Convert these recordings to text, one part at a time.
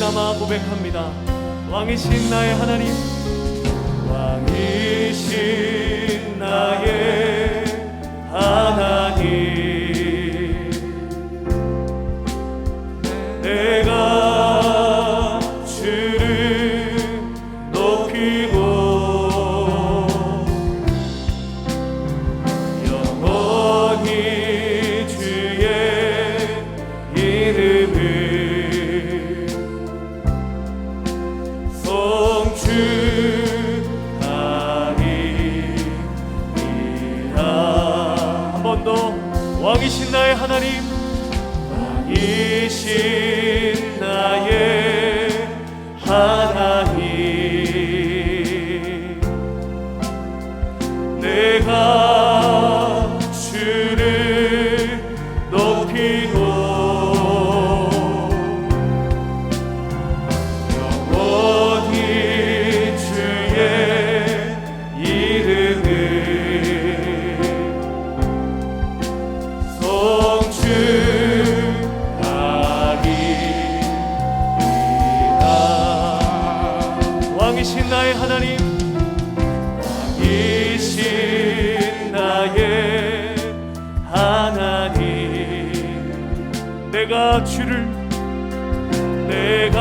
담아 고백합니다. 왕이신 나의 하나님, 왕이신 나의 주를 내가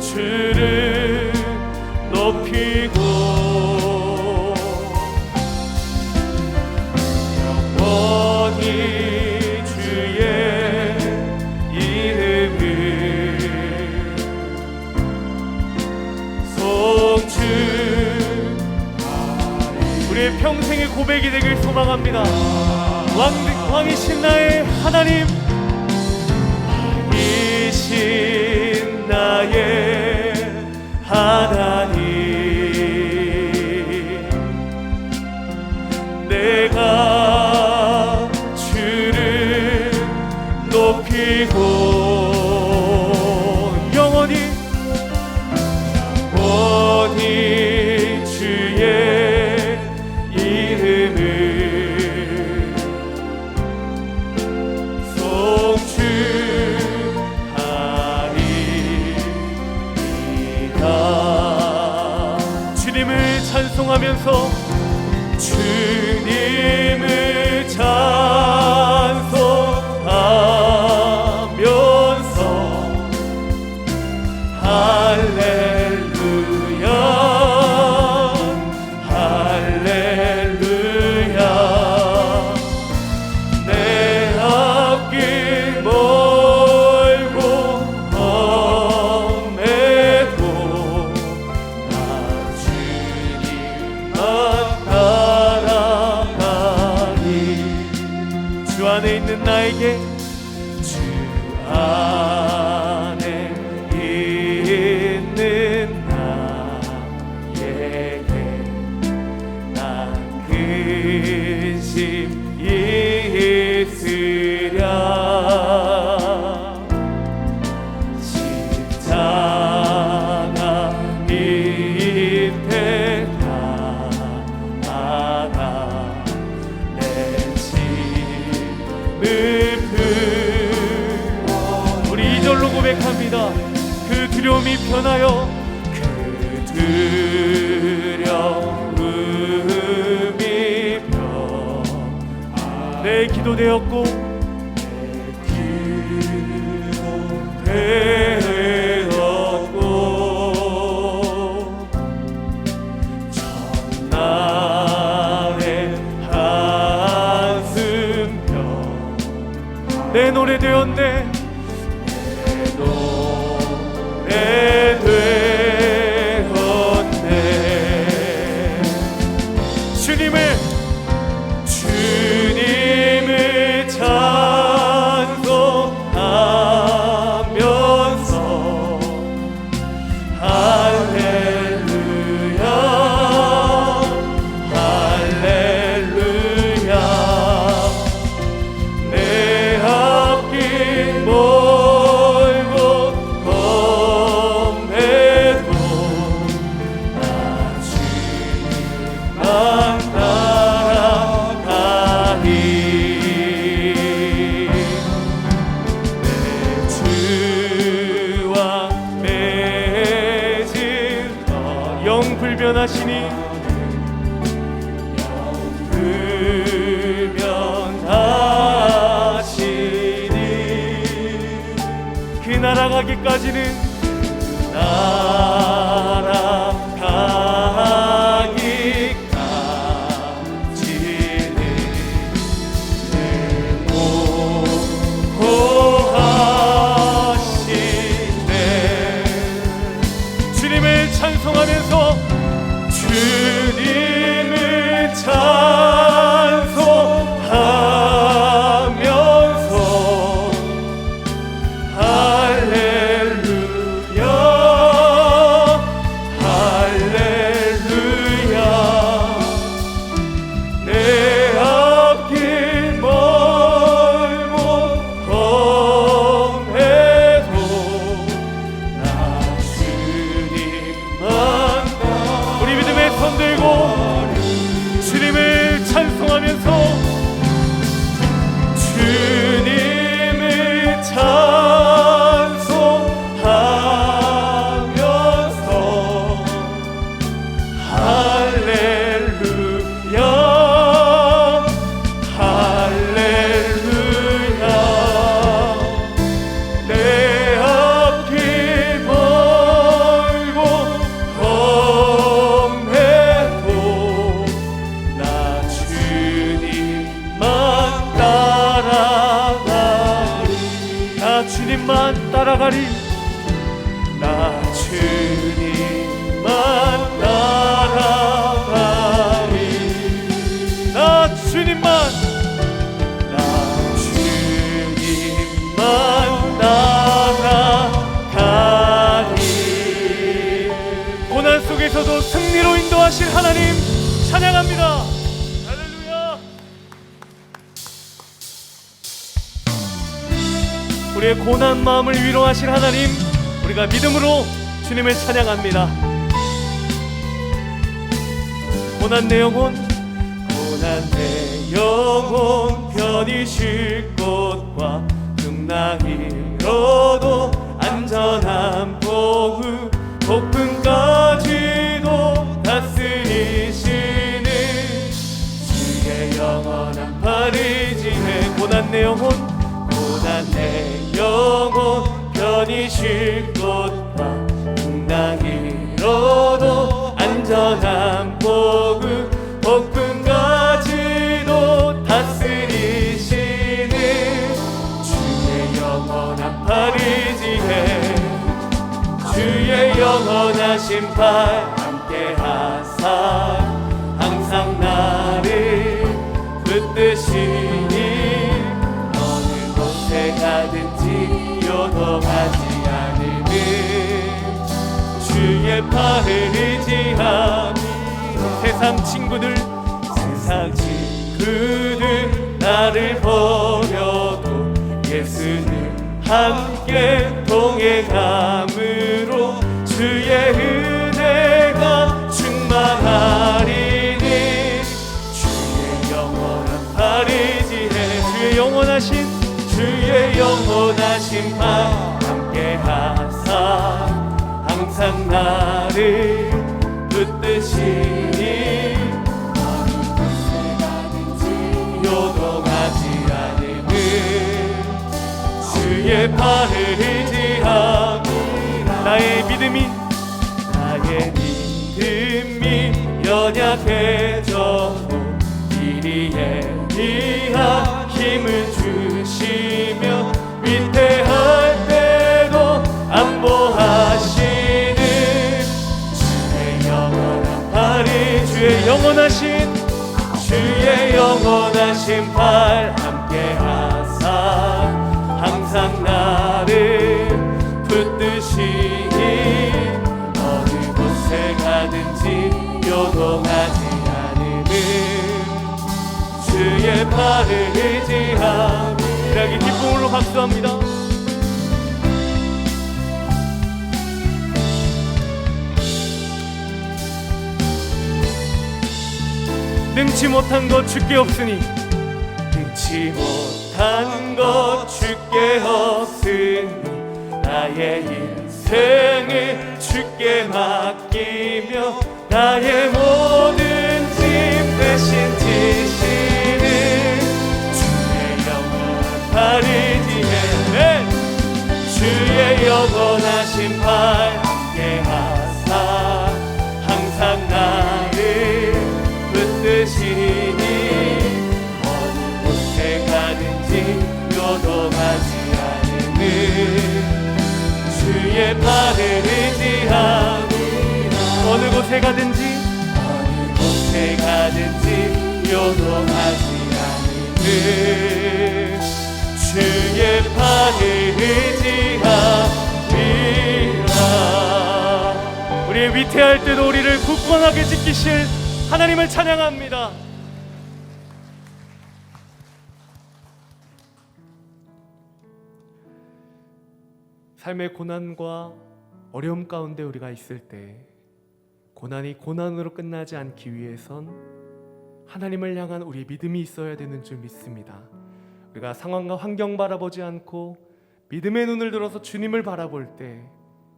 주를 높이고 영원히 주의 이름을 송주 우리의 평생의 고백이 되길 소망합니다. 왕, 왕이신 나의 하나님 이신 나의 찬송하면서 주님을 전하여 그 두려움이 평내 기도되었고 내 기도되었고 전날의 한숨 내 노래 되었네. 나라 가기까지는 나 우리의 고난 마음을 위로하실 하나님 우리가 믿음으로 주님을 찬양합니다. 고난 내 영혼 고난 내 영혼 편히 쉴 곳과 등락이 잃어도 안전한 보후 폭풍까지도 다스리시는 주의 영원한 파리지의 고난 내 영혼 영혼 편히 쉴 곳과 잃어도 안전한 복음 복음까지도 다스리시는 주의 영원한 파리지에 주의 영원한 심판 함께 하사 팔을 의지하니 세상 친구들 세상 친구들 나를 버려도 예수는 함께 동행함으로 주의 은혜가 충만하리니 주의 영원한 파리지에 주의 영원하신 주의 영원하신 발 함께 하사. 항상 나 주의 발을 의지하니 나의 믿음이 나의 믿음이 연약해져도 이리에 리하 신팔 함께 하사 항상 나를 붙드시니 어느 곳에 가든지 요동하지 않으는 주의 팔을 의지하며 이렇게 기쁨으로 박수합니다. 능치 못한 것 주께 없으니 능치 못한 것 주께 없으니 나의 인생을 주께 맡기며 나 나의 곳에 가든지 어느 곳에 가든지 요동하지 않는 주의 팔을 의지하리라. 우리의 위태할 때도 우리를 굳건하게 지키실 하나님을 찬양합니다. 삶의 고난과 어려움 가운데 우리가 있을 때 고난이 고난으로 끝나지 않기 위해선 하나님을 향한 우리 믿음이 있어야 되는 줄 믿습니다. 우리가 상황과 환경 바라보지 않고 믿음의 눈을 들어서 주님을 바라볼 때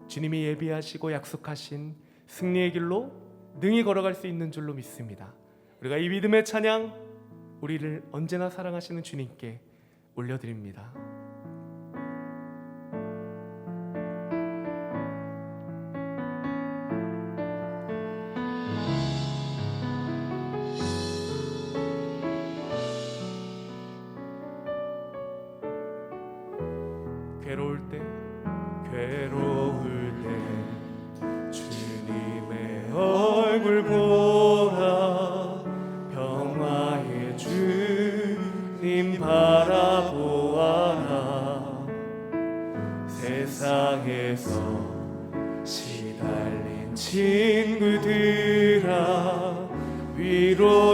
주님이 예비하시고 약속하신 승리의 길로 능히 걸어갈 수 있는 줄로 믿습니다. 우리가 이 믿음의 찬양 우리를 언제나 사랑하시는 주님께 올려드립니다. 괴로울 때 괴로울 때 주님의 얼굴 보라 평화의 주님 바라보아라. 세상에서 시달린 친구들아 위로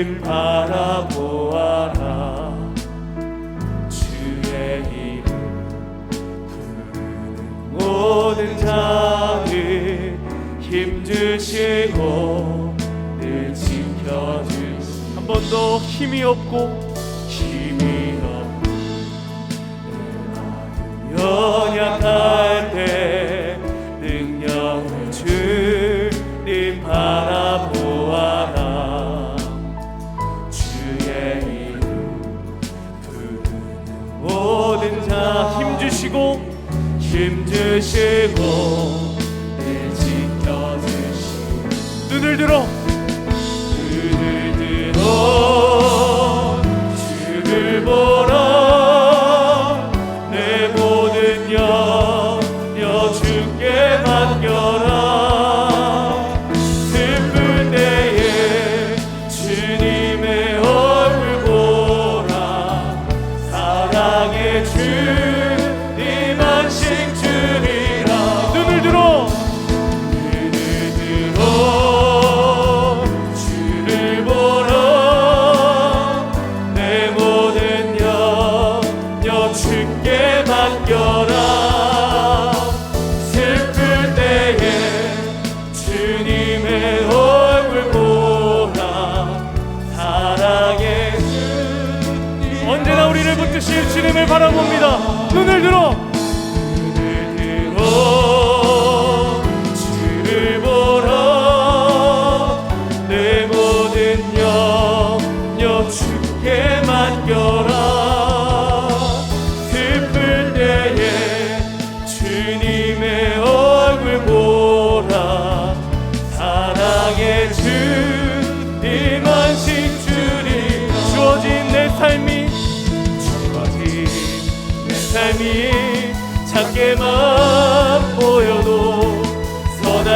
주님 바라보아라. 주의 이름 부르는 모든 자들 힘주시고 늘 지켜주시 한번더 힘이 없고 힘이 없고 연약할 힘주시고 힘주시고 늘 지켜주시고 눈을 들어. 눈을 들어. 주를 보라 내 모든 영여 주께 맡겨라. 슬플 때에 주님의 얼굴 보라. 사랑의 주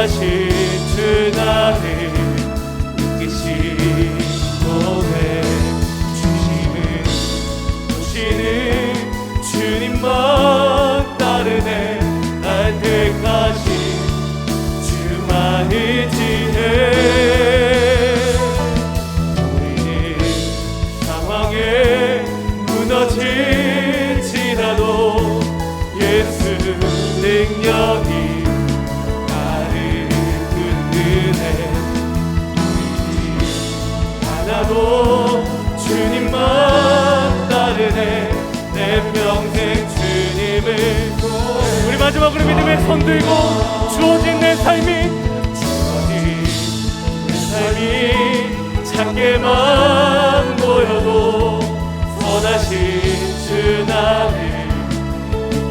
하신 주 나를 이끄신 나도 주님만 따르네. 내 평생 주님을 우리 마지막으로 믿음의 손 들고 주어진 내 삶이 주어진 내 삶이 작게만 보여도 선하신 주 나를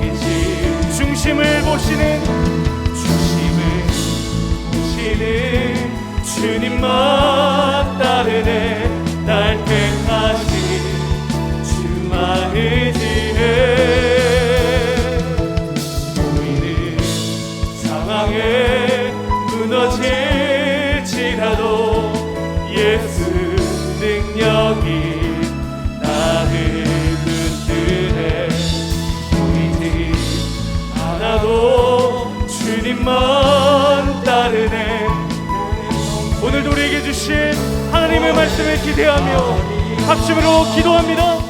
이끄신 중심을 보시는 중심을 보시는 주님만 따르네. 날 기대하며 합심으로 기도합니다